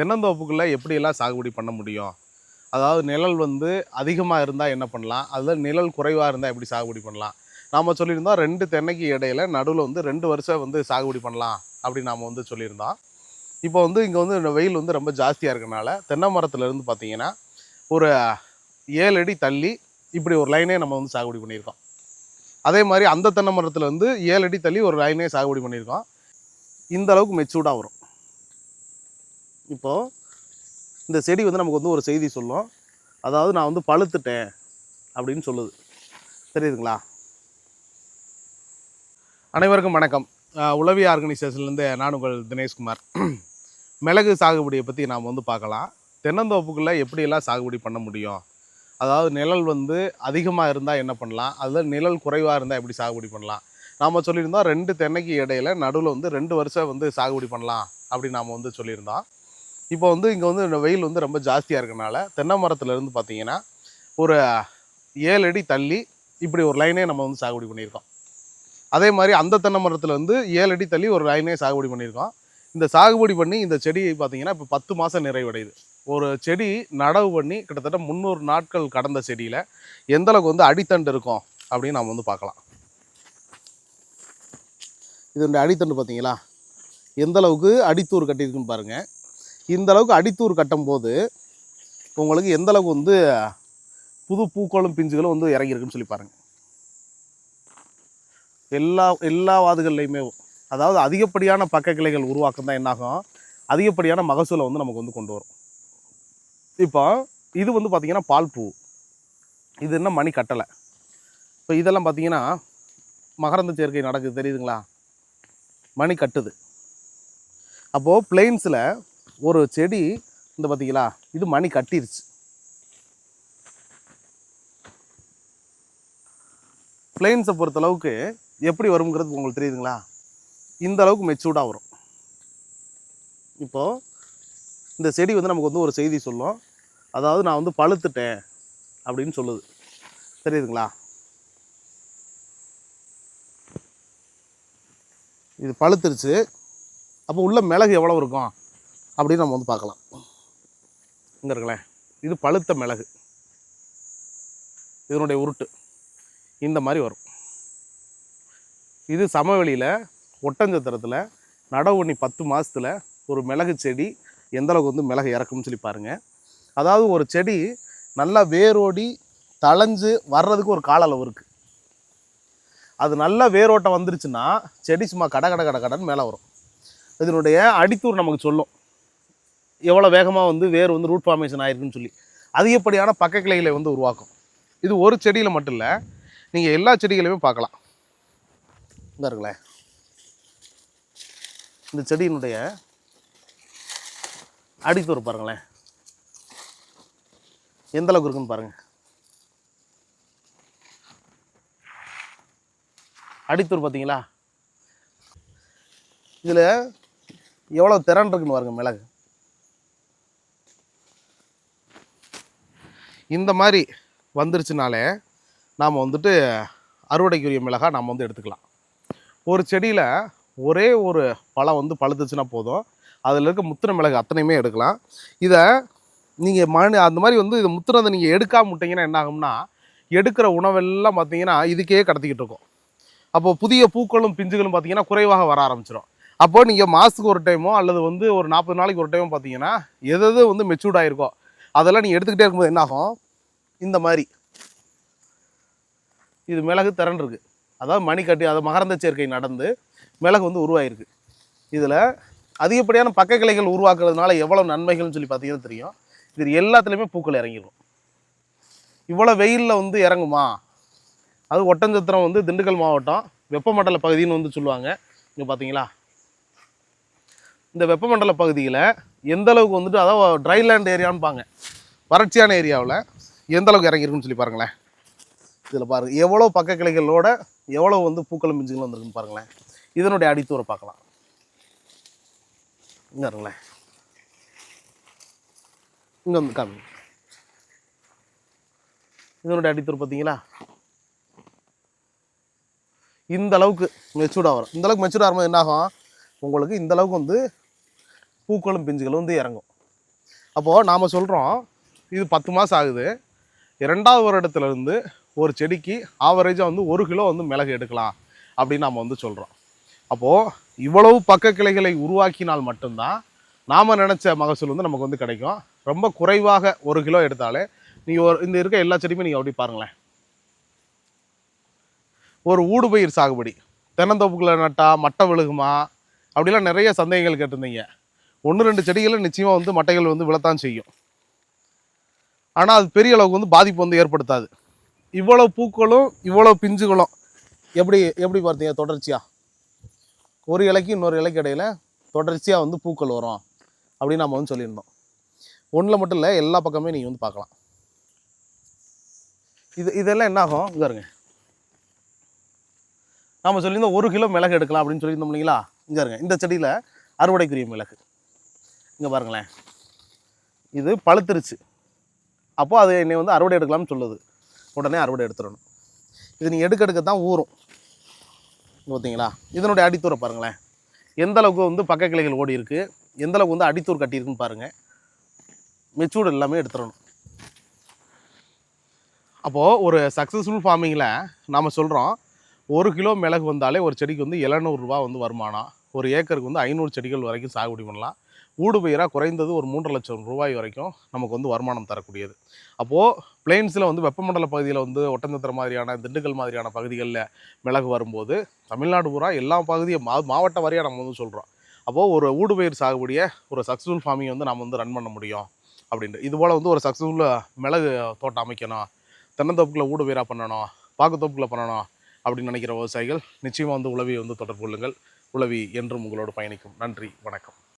தென்னந்தோப்புக்குள்ளே எப்படியெல்லாம் சாகுபடி பண்ண முடியும்? அதாவது நிழல் வந்து அதிகமாக இருந்தால் என்ன பண்ணலாம்? அதில் நிழல் குறைவாக இருந்தால் எப்படி சாகுபடி பண்ணலாம்? நாம் சொல்லியிருந்தோம் ரெண்டு தென்னைக்கு இடையில நடுவில் வந்து ரெண்டு வருஷம் வந்து சாகுபடி பண்ணலாம் அப்படி நாம் வந்து சொல்லியிருந்தோம். இப்போ வந்து இங்கே வந்து இந்த வெயில் வந்து ரொம்ப ஜாஸ்தியாக இருக்கனால தென்னை மரத்துலேருந்து பார்த்தீங்கன்னா ஒரு ஏழு அடி தள்ளி இப்படி ஒரு லைனே நம்ம வந்து சாகுபடி பண்ணியிருக்கோம். அதே மாதிரி அந்த தென்னை மரத்தில் வந்து ஏழு அடி தள்ளி ஒரு லைனே சாகுபடி பண்ணியிருக்கோம். இந்த அளவுக்கு மெச்சூர்டாக வரும். இப்போது இந்த செடி வந்து நமக்கு வந்து ஒரு செய்தி சொல்லும். அதாவது நான் வந்து பழுத்துட்டேன் அப்படின்னு சொல்லுது. தெரியுதுங்களா? அனைவருக்கும் வணக்கம். உளவி ஆர்கனைசேஷன்லேருந்து நான் உங்கள் தினேஷ்குமார். மிளகு சாகுபடியை பற்றி நாம் வந்து பார்க்கலாம். தென்னந்தோப்புக்குள்ளே எப்படியெல்லாம் சாகுபடி பண்ண முடியும்? அதாவது நிழல் வந்து அதிகமாக இருந்தால் என்ன பண்ணலாம்? அதில் நிழல் குறைவாக இருந்தால் எப்படி சாகுபடி பண்ணலாம்? நாம் சொல்லியிருந்தோம் ரெண்டு தென்னைக்கு இடையில நடுவில் வந்து ரெண்டு வருஷம் வந்து சாகுபடி பண்ணலாம் அப்படின்னு நாம் வந்து சொல்லியிருந்தோம். இப்போ வந்து இங்கே வந்து இந்த வெயில் வந்து ரொம்ப ஜாஸ்தியாக இருக்கனால தென்னை மரத்துலேருந்து பார்த்தீங்கன்னா ஒரு ஏழு அடி தள்ளி இப்படி ஒரு லைனே நம்ம வந்து சாகுபடி பண்ணியிருக்கோம். அதே மாதிரி அந்த தென்னை மரத்தில் வந்து ஏழு அடி தள்ளி ஒரு லைனே சாகுபடி பண்ணியிருக்கோம். இந்த சாகுபடி பண்ணி இந்த செடி பார்த்தீங்கன்னா இப்போ பத்து மாதம் நிறைவடையுது. ஒரு செடி நடவு பண்ணி கிட்டத்தட்ட முந்நூறு நாட்கள் கடந்த செடியில் எந்தளவுக்கு வந்து அடித்தண்டு இருக்கும் அப்படின்னு நம்ம வந்து பார்க்கலாம். இதனுடைய அடித்தண்டு பார்த்தீங்களா எந்தளவுக்கு அடித்தூர் கட்டியிருக்குன்னு பாருங்கள் இந்த அளவுக்கு அடித்தூர் கட்டும்போது உங்களுக்கு எந்த அளவுக்கு வந்து புது பூக்களும் பிஞ்சுகளும் வந்து இறங்கியிருக்குன்னு சொல்லி பாருங்கள் எல்லா எல்லா வாதுகள்லையுமே அதாவது அதிகப்படியான பக்க கிளைகள் உருவாக்கம் தான் என்னாகும்? அதிகப்படியான மகசூலை வந்து நமக்கு வந்து கொண்டு வரும். இப்போ இது வந்து பார்த்திங்கன்னா பால் பூ. இது என்ன மணி கட்டலை. இப்போ இதெல்லாம் பார்த்தீங்கன்னா மகரந்த சேர்க்கை நடக்குது தெரியுதுங்களா? மணி கட்டுது. அப்போது பிளெயின்ஸில் ஒரு செடி இந்த பார்த்தீங்களா இது மணி கட்டிருச்சு. பிளெயின்ஸை பொறுத்தளவுக்கு எப்படி வருங்கிறது உங்களுக்கு தெரியுதுங்களா? இந்த அளவுக்கு மெச்சூர்டாக வரும். இப்போது இந்த செடி வந்து நமக்கு வந்து ஒரு செய்தி சொல்லும். அதாவது நான் வந்து பழுத்துட்டேன் அப்படின்னு சொல்லுது. தெரியுதுங்களா? இது பழுத்துருச்சு. அப்போ உள்ள மிளகு எவ்வளோ இருக்கும்? அப்படின்னு நம்ம வந்து பார்க்கலாம். இங்கே இருங்களேன் இது பழுத்த மிளகு. இதனுடைய உருட்டு. இந்த மாதிரி வரும். இது சமவெளியில் ஒட்டஞ்சத்திரத்தில் நடவுண்ணி பத்து மாதத்தில் ஒரு மிளகு செடி எந்தளவுக்கு வந்து மிளகு இறக்கும்னு சொல்லி பாருங்கள் அதாவது ஒரு செடி நல்லா வேரோடி தளைஞ்சு வர்றதுக்கு ஒரு கால அளவு இருக்குது அது நல்லா வேரோட்டம் வந்துருச்சுன்னா செடி சும்மா கட கட கட கடன் மேலே வரும். இதனுடைய அடித்தூர் நமக்கு சொல்லும். எவ்வளோ வேகமாக வந்து வேர் வந்து ரூட் ஃபார்மேஷன் ஆயிருக்குன்னு சொல்லி அதிகப்படியான பக்க கிளைகளை வந்து உருவாக்கும். இது ஒரு செடியில் மட்டும் இல்லை நீங்கள் எல்லா செடிகளையுமே பார்க்கலாம். இந்த இருக்குங்களேன் இந்த செடியினுடைய அடித்தூர் பாருங்களேன் எந்த அளவுக்கு இருக்குன்னு பாருங்கள் அடித்தூர் பார்த்தீங்களா இதில் எவ்வளோ திறன் இருக்குன்னு பாருங்க மிளகு. இந்த மாதிரி வந்துருச்சுனாலே நாம் வந்துட்டு அறுவடைக்குரிய மிளகாய் நாம் வந்து எடுத்துக்கலாம். ஒரு செடியில் ஒரே ஒரு பழம் வந்து பழுத்துச்சுன்னா போதும். அதில் இருக்க முத்தின மிளகு அத்தனையுமே எடுக்கலாம். இதை நீங்கள் மணி அந்த மாதிரி வந்து இதை முத்துறதை நீங்கள் எடுக்காம விட்டீங்கன்னா என்ன ஆகும்னா எடுக்கிற உணவெல்லாம் பார்த்தீங்கன்னா இதுக்கே கடத்திக்கிட்டு இருக்கும். அப்போ புதிய பூக்களும் பிஞ்சுகளும் பார்த்தீங்கன்னா குறைவாக வர ஆரம்பிச்சிடும் அப்போது நீங்கள் மாதத்துக்கு ஒரு டைமோ அல்லது வந்து ஒரு நாற்பது நாளைக்கு ஒரு டைமோ பார்த்தீங்கன்னா எது எது வந்து மெச்சூர்ட் ஆகிருக்கோ அதெல்லாம் நீங்கள் எடுத்துக்கிட்டே இருக்கும்போது என்ன ஆகும் இந்த மாதிரி. இது மிளகு திறன் இருக்கு. அதாவது மணிக்கட்டி அதை மகரந்த சேர்க்கை நடந்து மிளகு வந்து உருவாயிருக்கு. இதில் அதிகப்படியான பக்க கிளைகள் உருவாக்குறதுனால எவ்வளோ நன்மைகள்னு சொல்லி பார்த்தீங்கன்னா தெரியும். இது எல்லாத்துலேயுமே பூக்கள் இறங்கிடும் இவ்வளோ வெயிலில் வந்து இறங்குமா? அது ஒட்டஞ்சத்திரம் வந்து திண்டுக்கல் மாவட்டம் வெப்பமண்டல பகுதின்னு வந்து சொல்லுவாங்க. இங்கே பார்த்தீங்களா? இந்த வெப்பமண்டல பகுதியில் எந்த அளவுக்கு வந்துட்டு அதாவது ட்ரைலேண்ட் ஏரியான்பாங்க வறட்சியான ஏரியாவில் எந்த அளவுக்கு இறங்கியிருக்குன்னு சொல்லி பாருங்களேன். இதில் பாருங்கள் எவ்வளோ பக்க கிளைகளோட எவ்வளோ வந்து பூக்களும் பிஞ்சுகளும் வந்திருக்குன்னு பாருங்களேன். இதனுடைய அடித்தூரை பார்க்கலாம். இங்கே இருங்களேன் இங்கே வந்து காமி. இதனுடைய அடித்தூர் பார்த்தீங்களா? இந்த அளவுக்கு மெச்சூர்டாக வரும். இந்த அளவுக்கு மெச்சூர்டாக வரும்போது என்ன ஆகும்? உங்களுக்கு இந்த அளவுக்கு வந்து பூக்களும் பிஞ்சுகளும் வந்து இறங்கும். அப்போது நாம் சொல்கிறோம் இது பத்து மாதம் ஆகுது. இரண்டாவது வருடத்துலேருந்து ஒரு செடிக்கு ஆவரேஜாக வந்து ஒரு கிலோ வந்து மிளகு எடுக்கலாம் அப்படின்னு நாம் வந்து சொல்கிறோம் அப்போது இவ்வளவு பக்க கிளைகளை உருவாக்கினால் மட்டும்தான் நாம் நினச்ச மகசூல் வந்து நமக்கு வந்து கிடைக்கும். ரொம்ப குறைவாக ஒரு கிலோ எடுத்தாலே நீங்கள் ஒரு இந்த இருக்க எல்லா செடியுமே நீங்கள் அப்படி பாருங்களேன். ஒரு ஊடுபயிர் சாகுபடி தென்னந்தோப்புக்குள்ளே நட்டா மட்டை விழுகுமா? அப்படிலாம் நிறைய சந்தேகங்கள் கேட்டிருந்தீங்க. ஒன்று ரெண்டு செடிகளில் நிச்சயமாக வந்து மட்டைகள் வந்து விழத்தான் செய்யும். ஆனால் அது பெரிய அளவுக்கு வந்து பாதிப்பு வந்து ஏற்படுத்தாது. இவ்வளோ பூக்களும் இவ்வளோ பிஞ்சுகளும் எப்படி எப்படி பார்த்தீங்க? தொடர்ச்சியாக ஒரு இலைக்கு இன்னொரு இலைக்கு இடையில் தொடர்ச்சியாக வந்து பூக்கள் வரும் அப்படின்னு நம்ம வந்து சொல்லியிருந்தோம். ஒன்றில் மட்டும் இல்லை எல்லா பக்கமே நீங்கள் வந்து பார்க்கலாம். இது இதெல்லாம் என்ன ஆகும்? இங்கே இருங்க நம்ம சொல்லியிருந்தோம் ஒரு கிலோ மிளகு எடுக்கலாம் அப்படின்னு சொல்லியிருந்தோம் இல்லைங்களா? இங்கே இருங்க இந்த செடியில் அறுவடைக்குரிய மிளகு. இங்கே பாருங்களேன். இது பழுத்துருச்சு. அப்போது அது என்னை வந்து அறுவடை எடுக்கலாம்னு சொல்லுது. உடனே அறுவடை எடுத்துடணும். இது நீங்கள் எடுக்க எடுக்க தான் ஊறும். பார்த்தீங்களா இதனுடைய அடித்தூரை பாருங்களேன். எந்த அளவுக்கு வந்து பக்க கிளைகள் ஓடி இருக்குது எந்தளவுக்கு வந்து அடித்தூர் கட்டியிருக்குன்னு பாருங்கள் மெச்சூர்டு எல்லாமே எடுத்துடணும். அப்போது ஒரு சக்ஸஸ்ஃபுல் ஃபார்மிங்கில் நாம் சொல்கிறோம் ஒரு கிலோ மிளகு வந்தாலே ஒரு செடிக்கு வந்து எழுநூறுரூவா வந்து வருமானம். ஒரு ஏக்கருக்கு வந்து ஐநூறு செடிகள் வரைக்கும் சாகுபடி பண்ணலாம். ஊடுபயிராக குறைந்தது ஒரு மூன்று லட்சம் ரூபாய் வரைக்கும் நமக்கு வந்து வருமானம் தரக்கூடியது. அப்போது பிளெயின்ஸில் வந்து வெப்பமண்டல பகுதியில் வந்து ஒட்டந்தத்திர மாதிரியான திண்டுக்கல் மாதிரியான பகுதிகளில் மிளகு வரும்போது தமிழ்நாடு பூரா எல்லா பகுதியும் மா மாவட்ட வாரியாக நம்ம வந்து சொல்கிறோம் அப்போது ஒரு ஊடுபயிர் சாகுபடியை ஒரு சக்ஸஸ்ஃபுல் ஃபார்மிங் வந்து நம்ம வந்து ரன் பண்ண முடியும் அப்படின்ட்டு. இது போல் வந்து ஒரு சக்ஸஸ்ஃபுல் மிளகு தோட்டம் அமைக்கணும் தென்னந்தோப்புக்கில் ஊடுபயிராக பண்ணணும் பாக்குத்தோப்புக்கில் பண்ணணும் அப்படின்னு நினைக்கிற விவசாயிகள் நிச்சயமாக வந்து உளவியை வந்து தொடர்பு கொள்ளுங்கள். உளவி என்றும் உங்களோடு பயணிக்கும். நன்றி வணக்கம்.